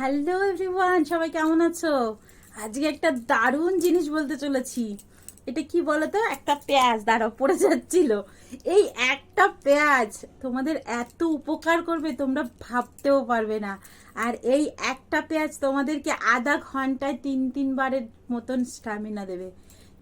Hello everyone, সবাই কেমন আছো? আজকে একটা দারুণ জিনিস বলতে চলেছি। এটা কি বলতো? একটা পেঁয়াজ দাঁড়াও পড়ে যাচ্ছিল। এই একটা পেঁয়াজ তোমাদের এত উপকার করবে, তোমরা ভাবতেও পারবে না। আর এই একটা পেঁয়াজ তোমাদেরকে আধা ঘন্টায় তিন, তিনবারের মতন স্টামিনা দেবে।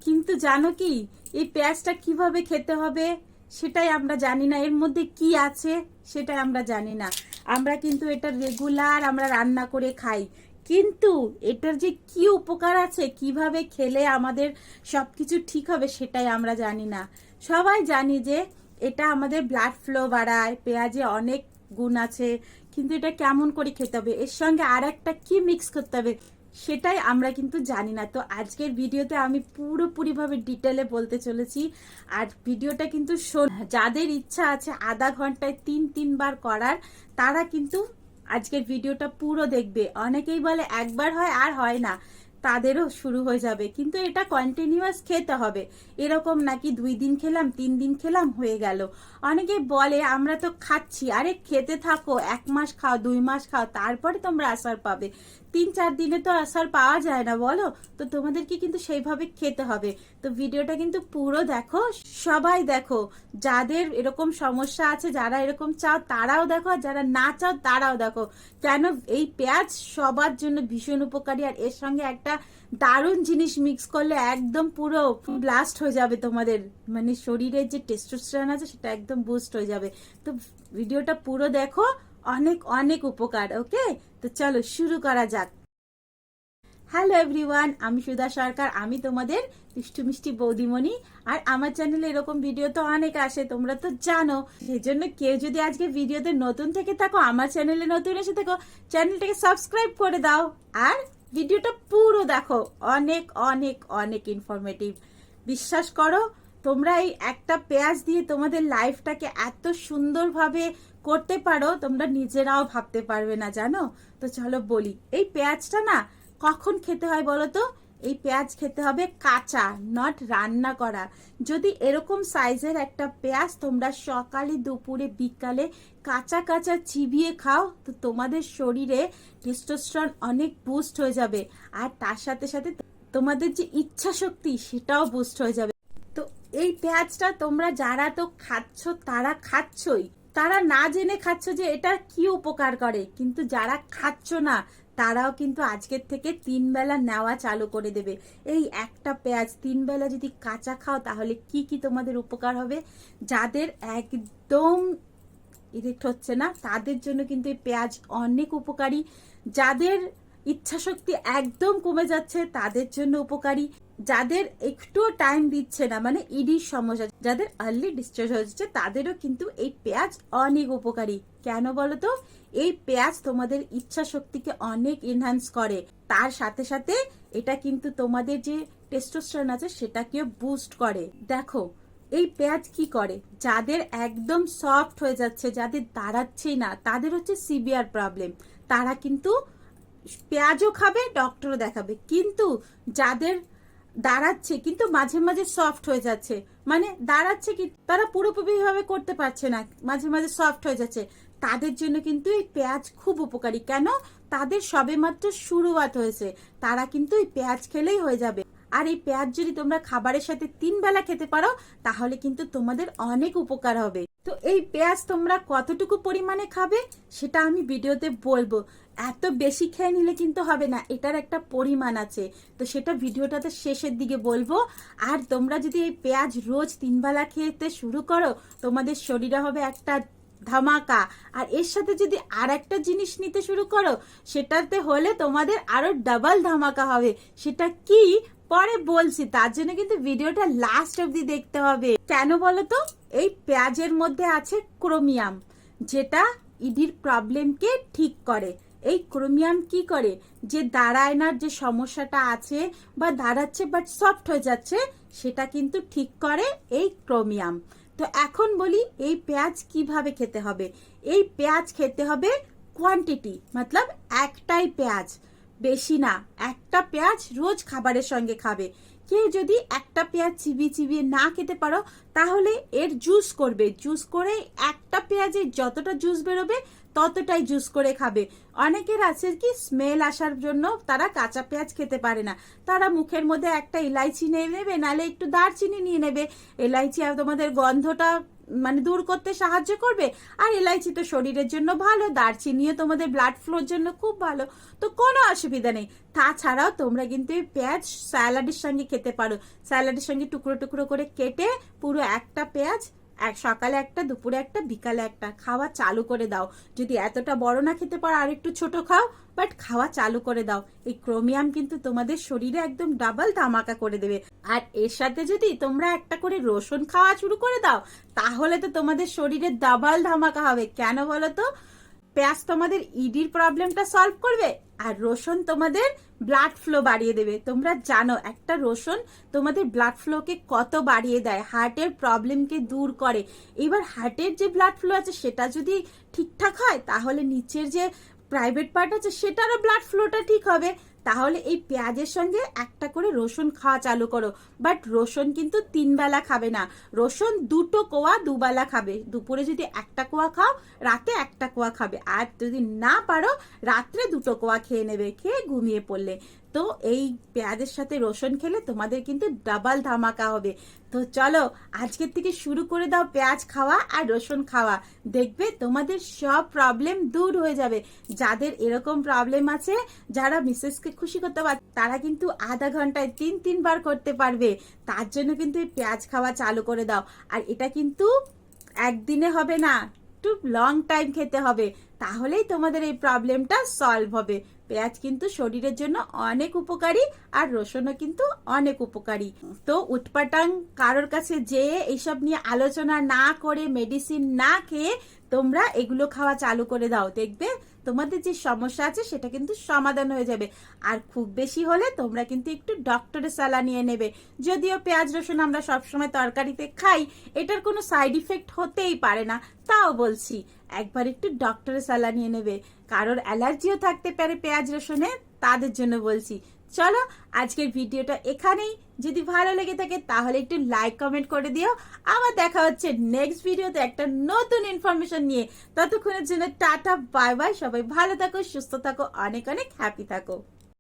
কিন্তু জানো কি? এই পেঁয়াজটা কীভাবে খেতে হবে? সেটাই আমরা জানি না। এর মধ্যে কি আছে সেটাই আমরা জানি না। আমরা কিন্তু এটা রেগুলার আমরা রান্না করে খাই। কিন্তু এটার যে কি উপকার আছে, কীভাবে খেলে আমাদের সবকিছু ঠিক হবে সেটাই আমরা জানি না। সবাই জানি যে এটা আমাদের ব্লাড ফ্লো বাড়ায়, পেঁয়াজে অনেক গুণ আছে। কিন্তু এটা কেমন করে খেতে হবে? এর সঙ্গে আর একটা কি মিক্স করতে হবে? সেটাই আমরা কিন্তু জানি না। তো আজকের ভিডিওতে আমি পুরোপুরিভাবে ডিটেলে বলতে চলেছি। আর ভিডিওটা কিন্তু যাদের ইচ্ছা আছে আধা ঘন্টায় তিন, তিনবার করার, তারা কিন্তু আজকের ভিডিওটা পুরো দেখবে। অনেকেই বলে একবার হয় আর হয় না, তাদেরও শুরু হয়ে যাবে। কিন্তু এটা কন্টিনিউয়াস খেতে হবে। এরকম নাকি দুই দিন খেলাম, তিন দিন খেলাম, হয়ে গেল। অনেকে বলে, আমরা তো খাচ্ছি। আরে খেতে থাকো, এক মাস খাও, দুই মাস খাও, তারপরে তোমরা আসার পাবে। তিন চার দিনে তো আসার পাওয়া যায় না, বলো? তো তোমাদেরকে কিন্তু সেইভাবে খেতে হবে। তো ভিডিওটা কিন্তু পুরো দেখো, সবাই দেখো। যাদের এরকম সমস্যা আছে, যারা এরকম চাও তারাও দেখো, আর যারা না চাও তারাও দেখো। কেন এই পেঁয়াজ সবার জন্য ভীষণ উপকারী, আর এর সঙ্গে একটা দারুণ জিনিস মিক্স করলে একদম পুরো ব্লাস্ট হয়ে যাবে তোমাদের। মানে শরীরের যে টেস্টোস্টেরন আছে, সেটা একদম বুস্ট হয়ে যাবে। তো ভিডিওটা পুরো দেখো অনেক অনেক উপকার, ওকে? তো চলো শুরু করা যাক। হ্যালো এভরিওয়ান আমি সুধা সরকার, আমি তোমাদের মিষ্টি মিষ্টি বৌদিমণি। আর আমার চ্যানেলে এরকম ভিডিও তো অনেক আসে, তোমরা তো জানো। সেই জন্য কেউ যদি আজকে ভিডিওতে নতুন থেকে থাকো, আমার চ্যানেলে নতুন এসে থাকো চ্যানেলটাকে সাবস্ক্রাইব করে দাও। আর ভিডিওটা পুরো দেখো, অনেক অনেক অনেক ইনফরমেটিভ বিশ্বাস করো, তোমরা এই একটা পেঁয়াজ দিয়ে তোমাদের লাইফটাকে এত সুন্দরভাবে করতে পারো, তোমরা নিজেরাও ভাবতে পারবে না, জানো? তো চলো বলি, এই পেঁয়াজটা না কখন খেতে হয় বলো তো? এই পেঁয়াজ খেতে হবে কাঁচা নট রান্না করা। যদি এরকম সাইজের একটা পেঁয়াজ তোমরা সকালে, দুপুরে, বিকালে কাঁচা কাঁচা চিবিয়ে খাও, তো তোমাদের শরীরে টেস্টোস্টেরন অনেক বুস্ট হয়ে যাবে। আর তার সাথে সাথে তোমাদের যে ইচ্ছা শক্তি সেটাও বুস্ট হয়ে যাবে। তো এই পেঁয়াজটা তোমরা যারা তো খাচ্ছ, তারা খাচ্ছই। তারা না জেনে খাচ্ছ যে এটা কি উপকার করে, কিন্তু যারা খাচ্ছ না, তারাও কিন্তু আজকের থেকে তিন বেলা নেওয়া চালু করে দেবে। এই একটা পেঁয়াজ তিন বেলা যদি কাঁচা খাও, তাহলে কি কি তোমাদের উপকার হবে? যাদের একদম ইরেক্ট হচ্ছে না, তাদের জন্য কিন্তু এই পেঁয়াজ অনেক উপকারী। যাদের ইচ্ছা শক্তি একদম কমে যাচ্ছে, তাদের জন্য উপকারী। যাদের একটু টাইম দিচ্ছে না মানে ইডির সমস্যা, যাদের আর্লি ডিসচার্জ হচ্ছে তাদেরও কিন্তু এই পেঁয়াজ অনেক উপকারী। কেন বলতো এই পেঁয়াজ তোমাদের ইচ্ছা শক্তিকে অনেক এনহান্স করে। তার সাথে সাথে এটা কিন্তু তোমাদের যে টেস্টোস্টেরন আছে, সেটাকেও বুস্ট করে। দেখো, এই পেঁয়াজ কি করে? যাদের একদম সফট হয়ে যাচ্ছে, যাদের দাঁড়াচ্ছেই না, তাদের হচ্ছে সিভিয়ার প্রবলেম তারা কিন্তু পেঁয়াজও খাবে, ডক্টরও দেখাবে। কিন্তু যাদের দাঁড়াচ্ছে, কিন্তু মাঝে মাঝে সফট হয়ে যাচ্ছে মানে দাঁড়াচ্ছে কি, তারা পুরোপুরিভাবে করতে পারছে না, মাঝে মাঝে সফট হয়ে যাচ্ছে, তাদের জন্য কিন্তু এই পেঁয়াজ খুব উপকারী। কেন? তাদের সবে মাত্র শুরুয়াত হয়েছে, তারা কিন্তু এই পেঁয়াজ খেলেই হয়ে যাবে। আর এই পেঁয়াজ যদি তোমরা খাবারের সাথে তিন বেলা খেতে পারো, তাহলে কিন্তু তোমাদের অনেক উপকার হবে। তো এই পেঁয়াজ তোমরা কতটুকু পরিমাণে খাবে, সেটা আমি ভিডিওতে বলব। এত বেশি খেয়ে নিলে কিন্তু হবে না, এটার একটা পরিমাণ আছে। তো সেটা ভিডিওটাতে শেষের দিকে বলব। আর তোমরা যদি এই পেঁয়াজ রোজ তিনবেলা খেতে শুরু করো, তোমাদের শরীরে হবে একটা ধামাকা। আর এর সাথে যদি আর একটা জিনিস নিতে শুরু করো, সেটাতে হলে তোমাদের আরও ডাবল ধামাকা হবে। সেটা কি? পরে বলছি, তার জন্য কিন্তু ভিডিওটা লাস্ট অবধি দেখতে হবে। কেন বলো তো এই পেঁয়াজের মধ্যে আছে ক্রোমিয়াম যেটা ইডির প্রবলেমকে ঠিক করে। এই ক্রোমিয়াম কি করে? যে দাঁড়ায় না, যে সমস্যাটা আছে বা দাঁড়াচ্ছে বাট সফট হয়ে যাচ্ছে, সেটা কিন্তু ঠিক করে এই ক্রোমিয়াম তো এখন বলি, এই পেঁয়াজ কীভাবে খেতে হবে? এই পেঁয়াজ খেতে হবে কোয়ান্টিটি মতলব একটাই পেঁয়াজ। বেশি না, একটা পেঁয়াজ রোজ খাবারের সঙ্গে খাবে। কেউ যদি একটা পেঁয়াজ চিবিয়ে চিবিয়ে না খেতে পারো, তাহলে এর জুস করবে। জুস করে একটা পেঁয়াজের যতটা জুস বেরোবে, ততটাই জুস করে খাবে। অনেকের আছে কি স্মেল আসার জন্য তারা কাঁচা পেঁয়াজ খেতে পারে না। তারা মুখের মধ্যে একটা ইলাইচি নিয়ে নেবে, নাহলে একটু দারচিনি নিয়ে নেবে। এলাইচি আর তোমাদের গন্ধটা মানে দূর করতে সাহায্য করবে? আর এলাইচি তো শরীরের জন্য ভালো, দারচিনিও তোমাদের ব্লাড ফ্লোর জন্য খুব ভালো, তো কোনো অসুবিধা নেই। তাছাড়াও তোমরা কিন্তু এই পেঁয়াজ স্যালাডের সঙ্গে খেতে পারো। স্যালাডের সঙ্গে টুকরো টুকরো করে কেটে পুরো একটা পেঁয়াজ এক সকালে একটা, দুপুরে একটা, বিকালে একটা। খাওয়া চালু করে দাও। যদি এতটা বড় না খেতে পারো আর একটু ছোট খাও বাট খাওয়া চালু করে দাও। এই ক্রোমিয়াম কিন্তু তোমাদের শরীরে একদম ডাবল ধামাকা করে দেবে। আর এর সাথে যদি তোমরা একটা করে রসুন খাওয়া শুরু করে দাও, তাহলে তো তোমাদের শরীরে ডাবল ধামাকা হবে। কেন বলো তো? পেঁয়াজ তোমাদের ইডির প্রবলেমটা সলভ করবে আর রসুন তোমাদের ব্লাড ফ্লো বাড়িয়ে দেবে। তোমরা জানো, একটা রসুন তোমাদের ব্লাড ফ্লোকে কত বাড়িয়ে দেয় হার্টের প্রবলেমকে দূর করে। এবার হার্টের যে ব্লাড ফ্লো আছে, সেটা যদি ঠিকঠাক হয়, তাহলে নিচের যে প্রাইভেট পার্ট আছে, সেটারও ব্লাড ফ্লোটা ঠিক হবে। তাহলে এই পেঁয়াজের সঙ্গে একটা করে রসুন খাওয়া চালু করো। বাট রসুন কিন্তু তিন বেলা খাবে না। রসুন দুটো কোয়া দুবেলা খাবে। দুপুরে যদি একটা কোয়া খাও, রাতে একটা কোয়া খাবে। আর যদি না পারো, রাত্রে দুটো কোয়া খেয়ে নেবে, খেয়ে ঘুমিয়ে পড়লে। তো এই পেঁয়াজের সাথে রসুন খেলে তোমাদের কিন্তু ডাবল ধামাকা হবে। তো চলো, আজকের থেকে শুরু করে দাও পেঁয়াজ খাওয়া আর রসুন খাওয়া। দেখবে তোমাদের সব প্রবলেম দূর হয়ে যাবে। যাদের এরকম প্রবলেম আছে, যারা মিসেসকে খুশি করতে পার তারা কিন্তু আধা ঘন্টায় তিন, তিনবার করতে পারবে। তার জন্য কিন্তু এই পেঁয়াজ খাওয়া চালু করে দাও। আর এটা কিন্তু একদিনে হবে না। একটু লং টাইম খেতে হবে, তাহলেই তোমাদের এই প্রবলেমটা সলভ হবে। পেঁয়াজ কিন্তু শরীরের জন্য অনেক উপকারী আর রসুনও কিন্তু অনেক উপকারী। তো উৎপাটাং কারোর কাছে যেয়ে এইসব নিয়ে আলোচনা না করে মেডিসিন না খেয়ে তোমরা এগুলো খাওয়া চালু করে দাও, দেখবে তোমাদের যে সমস্যা আছে, সেটা কিন্তু সমাধান হয়ে যাবে। আর খুব বেশি হলে তোমরা কিন্তু একটু ডক্টরের সালা নিয়ে নেবে। যদিও পেঁয়াজ, রসুন আমরা সবসময় তরকারিতে খাই, এটার কোনো সাইড ইফেক্ট হতেই পারে না। তাও বলছি, একবার একটু ডক্টরের সালা নিয়ে নেবে। কারোর অ্যালার্জিও থাকতে পারে পেঁয়াজ, রসুনে, তাদের জন্য বলছি। চলো আজকের ভিডিওটা এখানেই। যদি ভালো লেগে থাকে তাহলে একটু লাইক কমেন্ট করে দিও। আবার দেখা হচ্ছে নেক্সট ভিডিওতে একটা নতুন ইনফরমেশন নিয়ে। ততক্ষণের জন্য টাটা বাই বাই সবাই ভালো থাকো, সুস্থ থাকো, অনেক অনেক হ্যাপি থাকো।